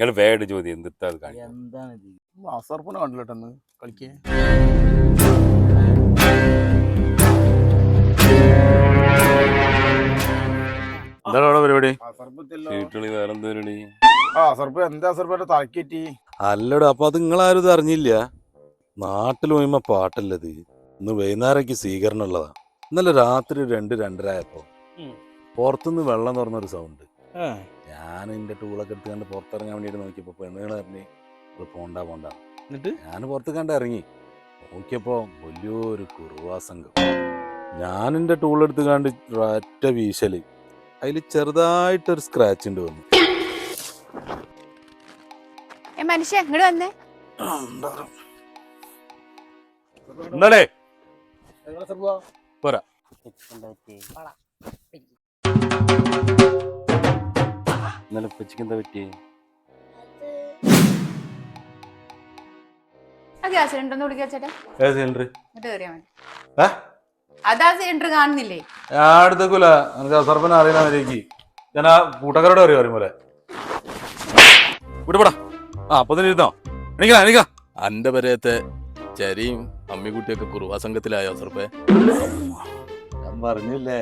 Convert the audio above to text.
നിങ്ങൾ വേട് ചോദ്യം എന്തിട്ടാ അത് കാണിക്കാം എന്താണ് ഇത്? അസർപ്പനെ കണ്ടില്ലെന്ന് കളിക്കേ എന്താണ് അവിടെ പരിപാടി? അസർപ്പത്തില്ലോ വീട്ടിൽ വേറെ എന്തോരണി ആ അസർപ്പ് എന്താ അസർപ്പന്റെ തലക്കേറ്റി? അല്ലടാ അപ്പൊ അത് നിങ്ങളാരും ഇത് അറിഞ്ഞില്ല? നാട്ടിൽ പോയുമ്പോ പാട്ടല്ലത്. ഇന്ന് വൈകുന്നേരക്ക് സ്വീകരണം ഉള്ളതാ. ഇന്നലെ രാത്രി രണ്ട് രണ്ടര ആയപ്പോ ഉം. പുറത്തുനിന്ന് വെള്ളം തുറന്നൊരു സൗണ്ട് ഞാൻ എന്റെ ടൂളൊക്കെ എടുത്തുകൊണ്ട് പുറത്തിറങ്ങാൻ വേണ്ടിയിട്ട് നോക്കിയപ്പോ പെണ്ണുകൾ പറഞ്ഞ് ഇത് പോണ്ട പോണ്ട. എന്നിട്ട്? ഞാൻ പുറത്ത് കണ്ട് ഇറങ്ങി. നോക്കിയപ്പോ വലിയൊരു കുറുവാ സംഘം. ഞാൻ എന്റെ ടൂൾ എടുത്ത് കണ്ട് ഒറ്റ വീശൽ. അതിൽ ചെറുതായിട്ടൊരു സ്ക്രാച്ച് ഉണ്ട് വന്നു. മനുഷ്യ ഇങ്ങോട്ട് വന്നേ. ഇന്നലെ എന്താ ഇന്നലെ ഉപ്പച്ചക്ക് എന്താ പറ്റിയേ? എന്റെ സിലിണ്ടർ ഏത് ഏ? അതാ കാണുന്നില്ലേ? ഞാൻ എടുത്തേക്കൂല എനിക്ക് അസർപ്പനെ അറിയുന്നവരേക്ക് ഞാൻ ആ കൂട്ടക്കാരോട് അറിയാം പറയും വിടുപടാ. ആ അപ്പൊ തന്നെ ഇരുന്നോ. അന്റെ പരയത്തെ ചരിയും അമ്മിക്കുട്ടിയൊക്കെ കുറുവാ സംഘത്തിലായോ സർപ്പേ? ഞാൻ പറഞ്ഞില്ലേ?